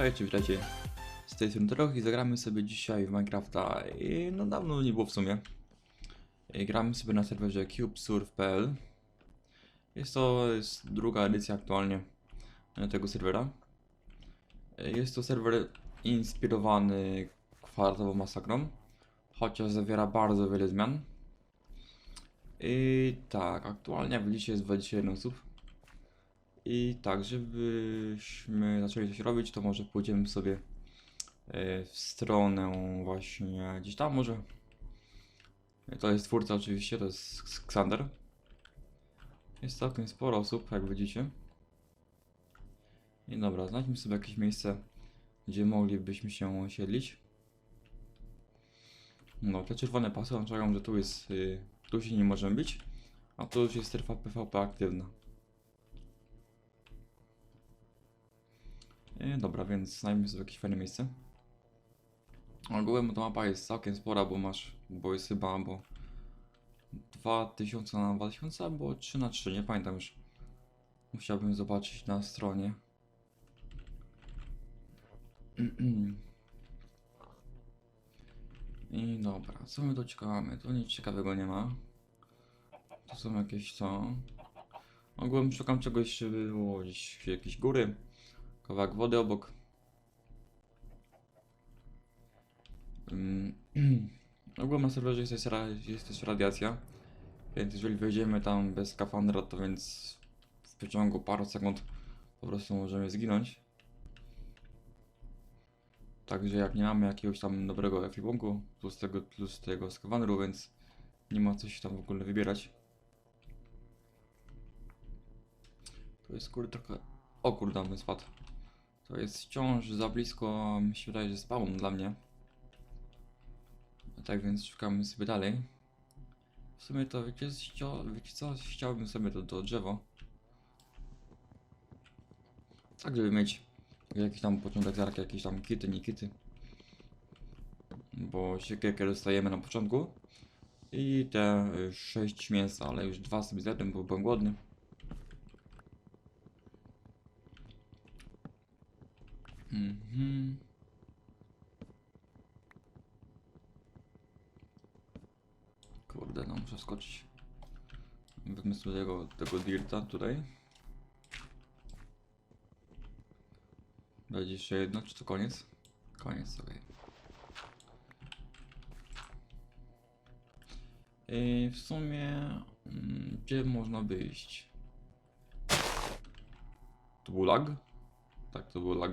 Witajcie, witajcie. Z tej strony i zagramy sobie dzisiaj w Minecrafta. I no dawno nie było w sumie. I gramy sobie na serwerze cubesurf.pl. Jest to jest druga edycja aktualnie e, tego serwera. E, Jest to serwer inspirowany kwartową masakrą, chociaż zawiera bardzo wiele zmian. I tak, aktualnie jak widzicie jest 21 osób. I tak, żebyśmy zaczęli coś robić, to może pójdziemy sobie e, w stronę właśnie gdzieś tam może. To jest twórca oczywiście, to jest Xander. Jest całkiem sporo osób, jak widzicie. I dobra, znajdźmy sobie jakieś miejsce, gdzie moglibyśmy się osiedlić. No, te czerwone pasy oznaczają, że tu jest, y, tu się nie możemy bić, a tu już jest strefa PvP aktywna. Dobra, więc znajdziemy sobie jakieś fajne miejsce. Ogółem ta mapa jest całkiem spora, bo masz, bo jest chyba, bo 2000 na 2000 albo 3 na 3, nie pamiętam już. Musiałbym zobaczyć na stronie. I dobra, co my tu ciekawamy? Tu nic ciekawego nie ma. Tu są jakieś co? Ogółem szukam czegoś, żeby było gdzieś jakieś góry. Kawałek wody obok. Mm, Ogólnie na serwerze jest, jest też radiacja, więc jeżeli wejdziemy tam bez skafandra, to więc w przeciągu paru sekund po prostu możemy zginąć. Także jak nie mamy jakiegoś tam dobrego ekwipunku plus tego, plus tego skafandru, więc nie ma co się tam w ogóle wybierać. To jest kurde trochę... O kurde, my spadł. To jest wciąż za blisko, mi się wydaje, że spawn dla mnie. Tak więc szukamy sobie dalej. W sumie to wiecie, cio- wiecie co? Chciałbym sobie to, to drzewo. Tak, żeby mieć jakiś tam początek zarki, jakieś tam kity, nie kity. Bo siekierkę dostajemy na początku. I te 6 mięsa, ale już dwa sobie zjadłem, bo byłem głodny. Mhm. Kurde, no muszę skoczyć. Wezmę sobie tego, tego dirta tutaj. Będzie jeszcze jedno, czy to koniec? Koniec, okej. I w sumie, mm, gdzie można wyjść? To był lag? Tak, to był lag.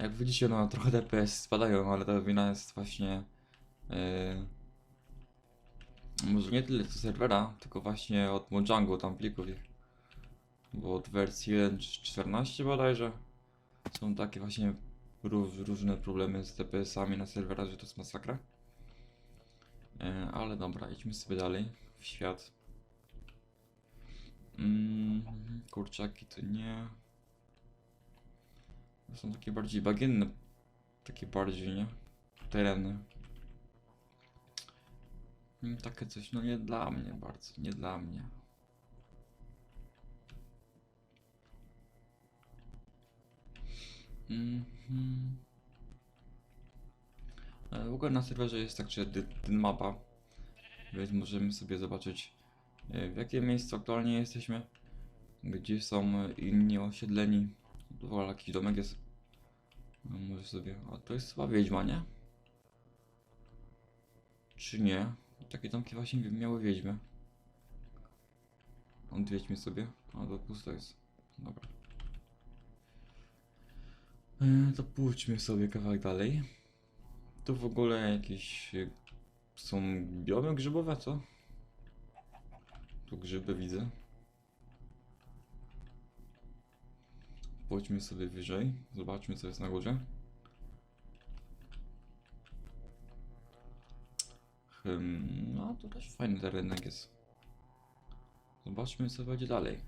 Jak widzicie, no trochę DPS spadają, ale ta wina jest właśnie. Yy, może nie tyle co serwera, tylko właśnie od Mojango tam plików ich. Bo od wersji 1.14 bodajże są takie właśnie róż, różne problemy z DPS-ami na serwerach, że to jest masakra. Yy, ale dobra, idźmy sobie dalej w świat. Mm, kurczaki to nie. Są takie bardziej bagienne, takie bardziej, nie? Tereny. Mm, Takie coś, no nie dla mnie bardzo, nie dla mnie. Mhm. E, W ogóle na serwerze jest także ten mapa, więc możemy sobie zobaczyć e, w jakie miejscu aktualnie jesteśmy, gdzie są e, inni osiedleni. Dwa jakiś domek jest. No, może sobie. A to jest chyba wiedźma, nie? Czy nie? Takie domki właśnie miały wiedźmy. Odwiedźmy sobie. A to pusto jest. Dobra. E, to pójdźmy sobie kawałek dalej. Tu w ogóle jakieś e, są biomy grzybowe, co? Tu grzyby widzę. Pójdźmy sobie wyżej. Zobaczmy co jest na górze. Hmm, no to też fajny terenek jest. Zobaczmy co będzie dalej.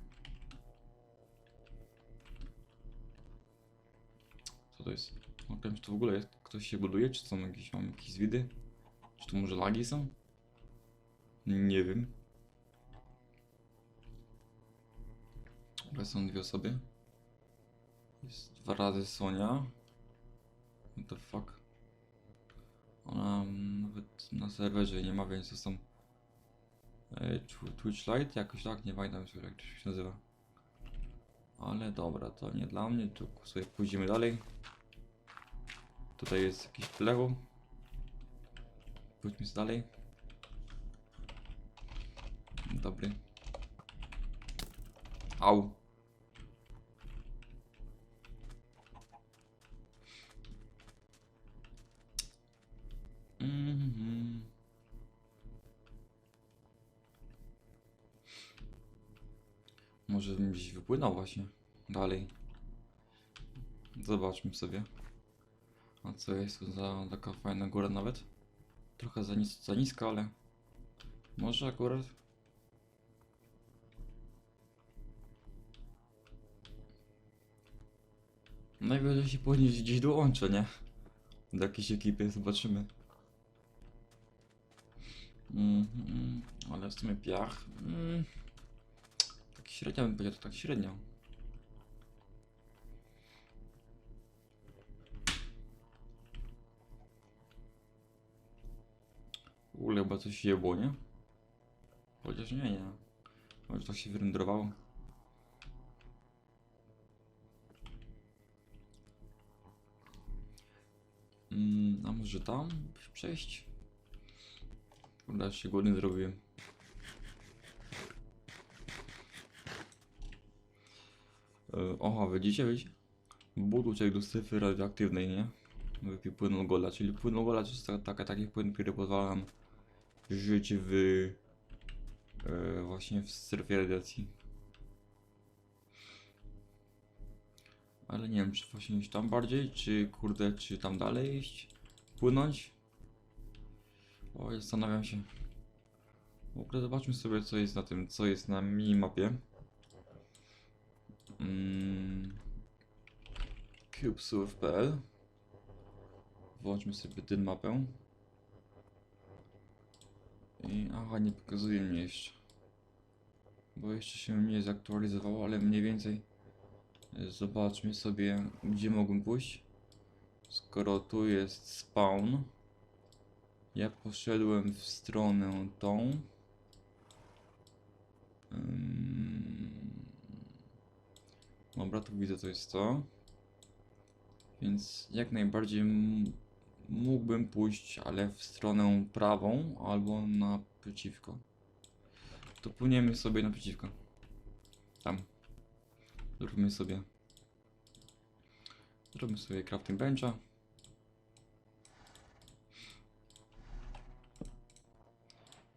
Co to jest? No wiem, czy to w ogóle jest, ktoś się buduje, czy są jakieś, mam jakieś zwidy? Czy to może lagi są? Nie wiem. Ale są dwie osoby. Jest dwa razy Sonia. What the fuck? Ona mm, nawet na serwerze nie ma, więc to są e, Tw- Twitch Lite, jakoś tak, nie pamiętam sobie jak to się nazywa. Ale dobra, to nie dla mnie, tu sobie pójdziemy dalej. Tutaj jest jakiś plewu. Pójdźmy dalej. Dobry. Au. Mhm. Może bym gdzieś wypłynął właśnie dalej. Zobaczmy sobie. A co jest tu za taka fajna góra nawet? Trochę za, nis za niska, ale może akurat. Najwyżej się później gdzieś dołączę, nie? Do jakiejś ekipy, zobaczymy. Mhm, ale w sumie piach. Mm, tak średnio bym powiedział, to tak średnio. Ogóle chyba coś jebło, nie? Chociaż nie, nie. Może to się wyrenderowało. Mm, a może tam przejść? Kurde, się głodny zrobiłem. E, Oha, widzicie, widzicie? But uciekł do strefy radioaktywnej, nie? Wypił płyn Algola, czyli płyn Algola to jest ta- taka, taki płyn, który pozwala nam żyć w... E, właśnie w strefie radiacji. Ale nie wiem, czy właśnie iść tam bardziej, czy kurde, czy tam dalej iść? Płynąć? Oj, zastanawiam się. W ogóle zobaczmy sobie, co jest na tym, co jest na minimapie. Mm. CubeSurf.pl Włączmy sobie tę mapę. I aha, nie pokazuje mnie jeszcze. Bo jeszcze się nie zaktualizowało, ale mniej więcej zobaczmy sobie, gdzie mogłem pójść. Skoro tu jest spawn. Ja poszedłem w stronę tą. Ym, Dobra, tu widzę to jest to. Więc jak najbardziej mógłbym pójść, ale w stronę prawą albo naprzeciwko. To płyniemy sobie naprzeciwko. Tam. Zróbmy sobie. Zróbmy sobie crafting bencha.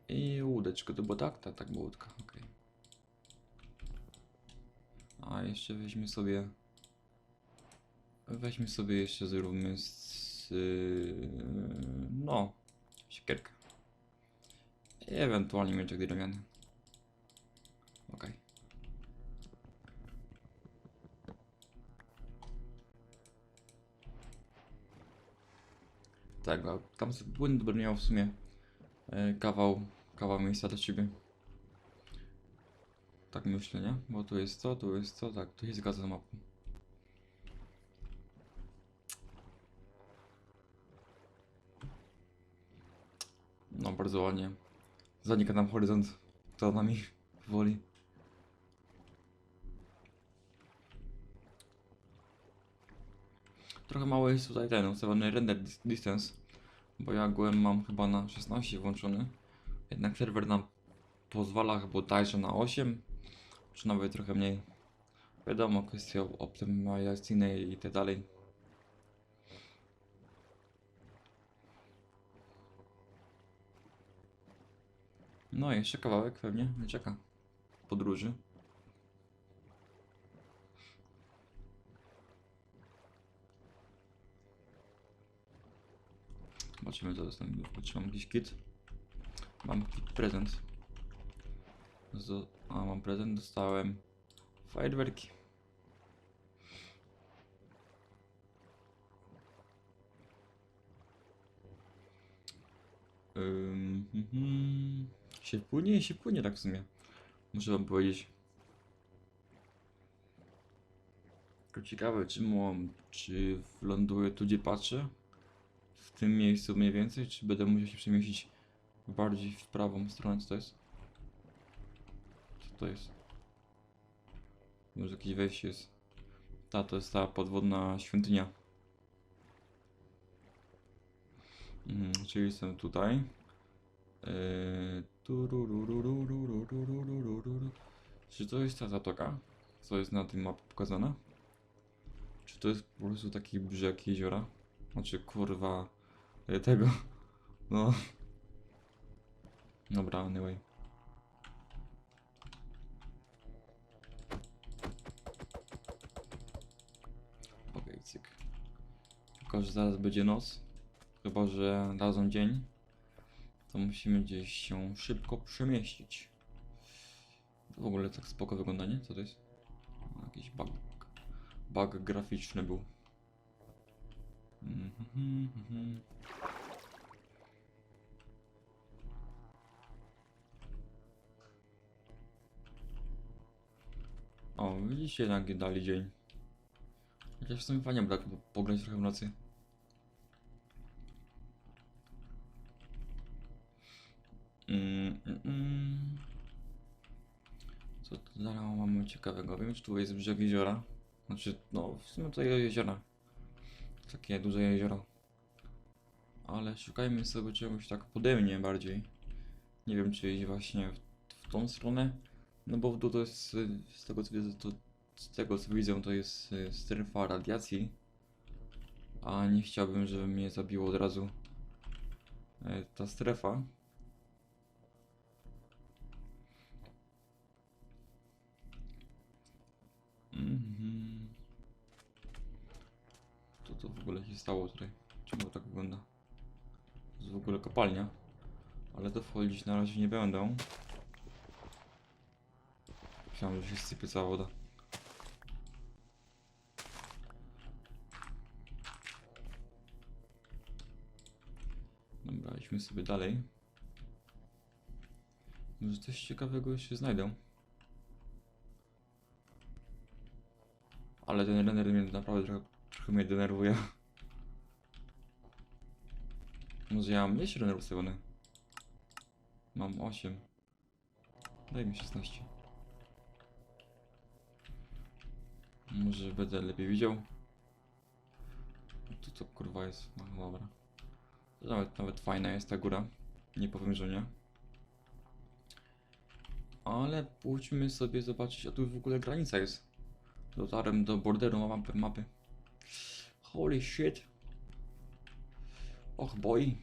I łódeczko, to było tak? Tak, tak było łódka, okej. A jeszcze weźmy sobie... Weźmy sobie jeszcze zróbmy z... no... Siekierkę. I ewentualnie mieczek drewniany. Okej. Tak, a tam będę miał w sumie kawał, kawał miejsca dla ciebie. Tak myślę, nie? Bo tu jest to, tu jest to, tak, tu się zgadza z mapą. No, bardzo ładnie. Zanika nam horyzont za nami powoli. Trochę mało jest tutaj ten ustawiony render dis- distance, bo ja głęb mam chyba na 16 włączony. Jednak serwer nam pozwala chyba bodajże na 8, czy nawet trochę mniej. Wiadomo, kwestia optymalizacyjnej i tak dalej. No i jeszcze kawałek pewnie mnie czeka podróży. Zobaczymy co dostałem. Czy mam jakiś kit? Mam kit prezent. Z... A mam prezent, dostałem fajerwerki. Ym, mhm. Się płynie, się płynie tak w sumie. Muszę wam powiedzieć. Tylko ciekawe, czy, mam, czy ląduję tu, gdzie patrzę? tym miejscu mniej więcej, czy będę musiał się przemieścić bardziej w prawą stronę, co to jest? Co to jest? Może jakieś wejście jest. Ta, to jest ta podwodna świątynia. Hmm, czyli jestem tutaj. Eee, czy to jest ta zatoka, co jest na tym mapie pokazana? Czy to jest po prostu taki brzeg jeziora? Znaczy, kurwa, tego. No. Dobra, anyway. Okej, cyk. Tylko, że zaraz będzie noc. Chyba, że dadzą dzień. To musimy gdzieś się szybko przemieścić. To w ogóle tak spoko wygląda, nie? Co to jest? Jakiś bug. Bug graficzny był. Mhm, mhm. O, widzicie jednak dali dzień. Chociaż w sumie fajnie brak pograć trochę w nocy. Mm, mm, mm. Co tu dalej mamy ciekawego? Wiem, czy tu jest brzeg jeziora. Znaczy, no, w sumie to jeziora. Takie duże jezioro. Ale szukajmy sobie czegoś tak pode mnie bardziej. Nie wiem, czy iść właśnie w, w tą stronę. No bo w dół to jest, z tego co widzę, to, z tego co widzę, to jest y, strefa radiacji. A nie chciałbym, żeby mnie zabiło od razu y, ta strefa. Mhm. Co to w ogóle się stało tutaj? Czemu tak wygląda? To jest w ogóle kopalnia. Ale to wchodzić na razie nie będę. Myślałem, że się sypie cała woda. Dobra, idźmy sobie dalej. Może coś ciekawego jeszcze znajdę. Ale ten render mnie naprawdę trochę, trochę mnie denerwuje. Może ja mam mniejszy render ustawiony? Mam 8. Daj mi 16. Może będę lepiej widział. Tu co kurwa jest? No dobra. Nawet, nawet fajna jest ta góra. Nie powiem, że nie. Ale pójdźmy sobie zobaczyć, a tu w ogóle granica jest. Dotarłem do borderu mapy. mapy. Holy shit. Och boy.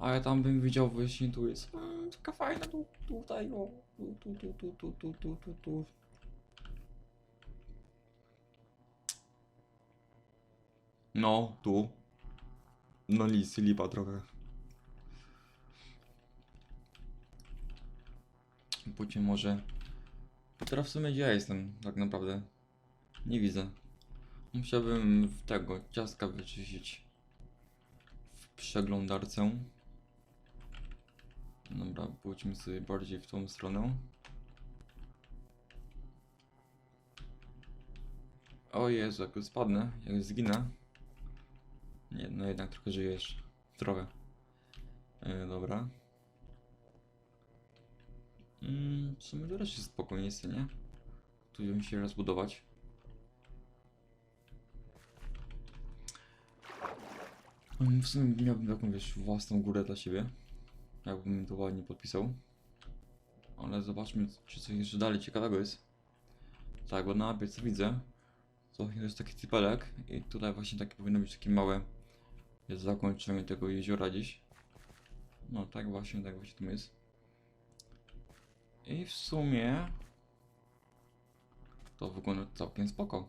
A ja tam bym widział właśnie tu jest. Mm, taka fajna tu, tutaj, o. Tu, tu, tu, tu, tu, tu, tu, tu, tu. No, tu. No nic, lipa trochę. Pójdźmy może... Teraz w sumie gdzie ja jestem, tak naprawdę? Nie widzę. Musiałbym tego ciastka wyczyścić w przeglądarce. Dobra, pójdźmy sobie bardziej w tą stronę. O Jezu, jak spadnę, jak zginę. Nie, no jednak trochę żyję jeszcze. Trochę. E, dobra. Mm, w sumie też jest spokojnie, nie? Tu bym się rozbudować. W sumie miałbym taką, wiesz, własną górę dla siebie. Jakbym to ładnie podpisał. Ale zobaczmy, czy coś jeszcze dalej ciekawego jest. Tak, bo na co widzę, to jest taki cypelek i tutaj właśnie takie powinno być takie małe jest zakończenie tego jeziora dziś. No tak właśnie, tak właśnie tam jest. I w sumie to wygląda całkiem spoko.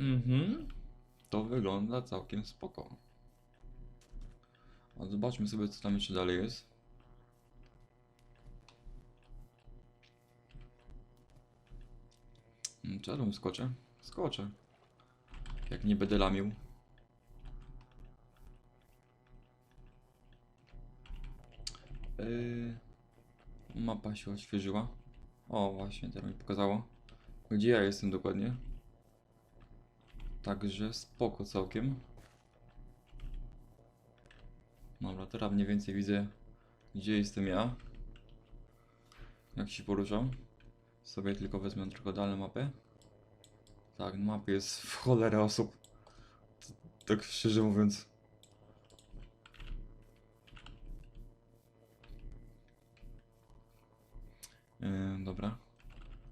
Mhm. To wygląda całkiem spoko. A zobaczmy sobie co tam jeszcze dalej jest. Mm, ja tam skoczę? Skoczę. Jak nie będę lamił. Yy, mapa się odświeżyła. O, właśnie, teraz mi pokazało. Gdzie ja jestem dokładnie? Także spoko całkiem. Dobra, teraz mniej więcej widzę, gdzie jestem ja. Jak się poruszam. Sobie tylko wezmę trochę dalej mapę. Tak, mapie jest w cholerę osób. Tak szczerze mówiąc. Yy, dobra.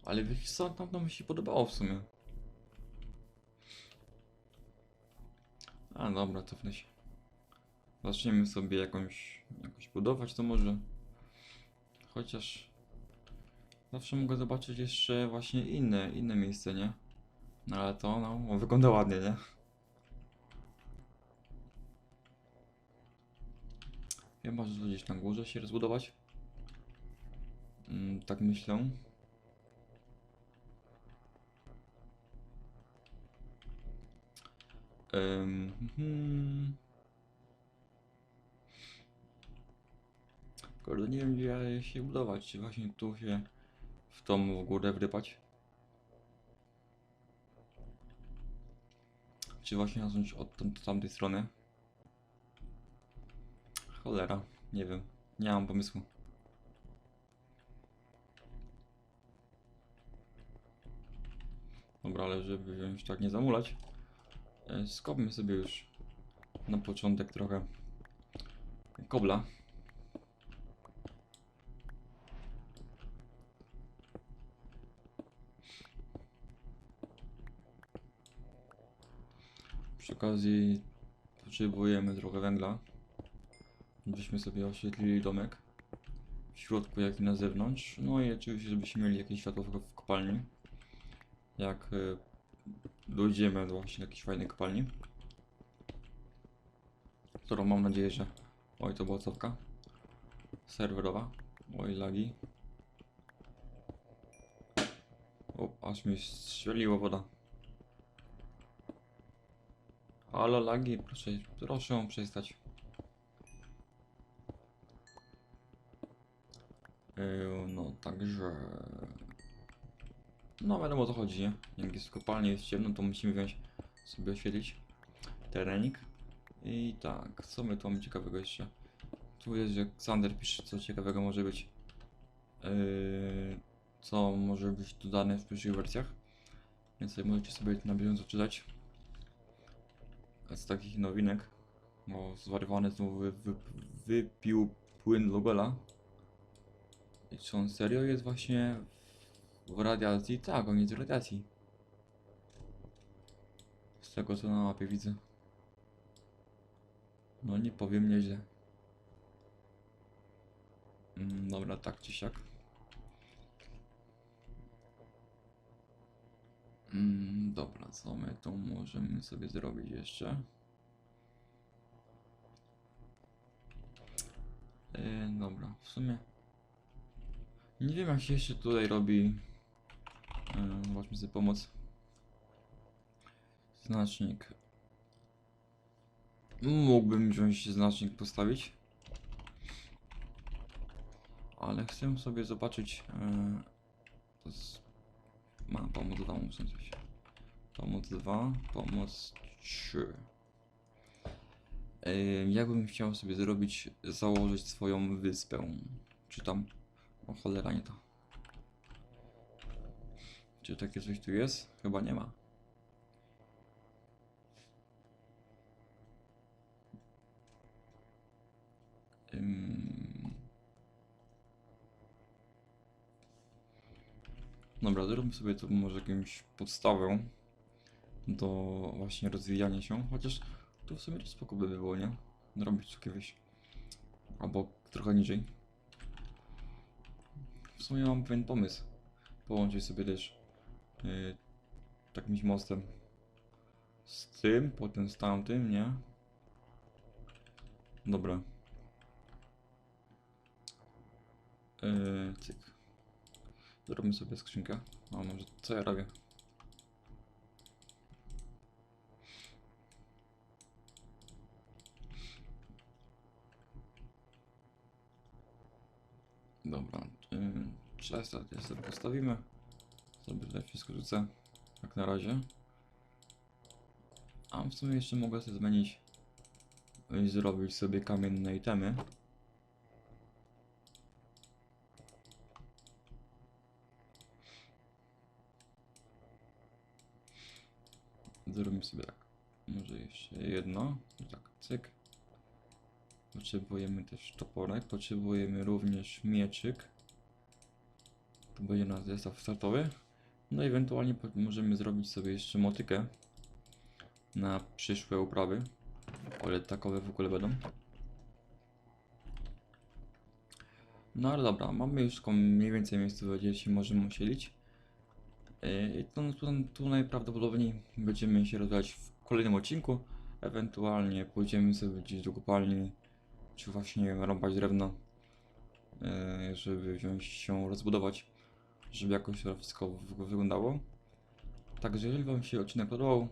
Ale wiecie co, tam mi się podobało w sumie. A dobra, cofnę się. Zaczniemy sobie jakąś, jakoś budować to może. Chociaż zawsze mogę zobaczyć jeszcze właśnie inne, inne miejsce, nie? No ale to no, wygląda ładnie, nie? Chyba, że gdzieś na górze się rozbudować. Mm, tak myślę. Ym, hmm. Kurde, nie wiem gdzie się budować, czy właśnie tu się w tą w górę wrypać. Czy właśnie zacząć od tam, tamtej strony? Cholera, nie wiem, nie mam pomysłu. Dobra, ale żeby wziąć tak nie zamulać, skopmy sobie już na początek trochę kobla. Przy okazji potrzebujemy trochę węgla, żebyśmy sobie oświetlili domek w środku, jak i na zewnątrz. No i oczywiście, żebyśmy mieli jakieś światło w kopalni. Jak y, dojdziemy do właśnie jakiejś fajnej kopalni, którą mam nadzieję, że... Oj, to była cofka serwerowa. Oj, lagi. O, aż mi strzeliło woda. Halo lagi, proszę, proszę przestać. Yy, no, także... No wiadomo o co chodzi, nie? Jak jest w kopalni, jest ciemno, to musimy wziąć sobie oświetlić terenik. I tak, co my tu mamy ciekawego jeszcze? Tu jest, że Xander pisze, co ciekawego może być. Yy, co może być dodane w przyszłych wersjach. Więc możecie sobie na bieżąco czytać. Z takich nowinek, bo zwariowany znowu wy, wy, wypił płyn Logela. I czy on serio jest właśnie w radiacji? Tak, on jest w radiacji. Z tego co na mapie widzę. No nie powiem nieźle. Mm, dobra, tak czy siak. Mm, dobra, co my tu możemy sobie zrobić jeszcze? Yy, dobra, w sumie nie wiem jak się jeszcze tutaj robi. Zobaczmy sobie pomoc. Znacznik. Mógłbym wziąć znacznik postawić. Ale chcę sobie zobaczyć. Yy, jest ma pomoc 2, muszę coś. Pomoc 2, pomoc 3. Yy, ja bym chciał sobie zrobić, założyć swoją wyspę. Czy tam. O cholera, nie to. Czy takie coś tu jest? Chyba nie ma. Dobra, zróbmy sobie tu może jakąś podstawę do właśnie rozwijania się, chociaż tu w sumie to spoko by było, nie? Robić tu kiedyś. Albo trochę niżej. W sumie mam pewien pomysł. Połączyć sobie też yy, takimś mostem z tym, potem z tamtym, nie? Dobra. Yy, cyk. Zrobimy sobie skrzynkę. A może co ja robię? Dobra. Yy, Chesta też sobie postawimy. Sobie tutaj wszystko rzucę. Jak na razie. A w sumie jeszcze mogę sobie zmienić i zrobić sobie kamienne itemy. Zrobimy sobie tak. Może jeszcze jedno. Tak, cyk. Potrzebujemy też toporek. Potrzebujemy również mieczyk. To będzie nasz zestaw startowy. No ewentualnie możemy zrobić sobie jeszcze motykę na przyszłe uprawy. O ile takowe w ogóle będą. No ale dobra, mamy już taką mniej więcej miejsce, gdzie się możemy osiedlić. Yy, I to, tu, tu najprawdopodobniej będziemy się rozwijać w kolejnym odcinku. Ewentualnie pójdziemy sobie gdzieś do kopalni, czy właśnie rąbać drewno, yy, żeby wziąć się rozbudować, żeby jakoś to wszystko wy- wyglądało. Także jeżeli Wam się odcinek podobał,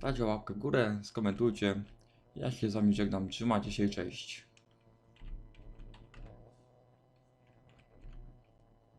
dajcie łapkę w górę, skomentujcie. Ja się z Wami żegnam, trzymajcie się cześć.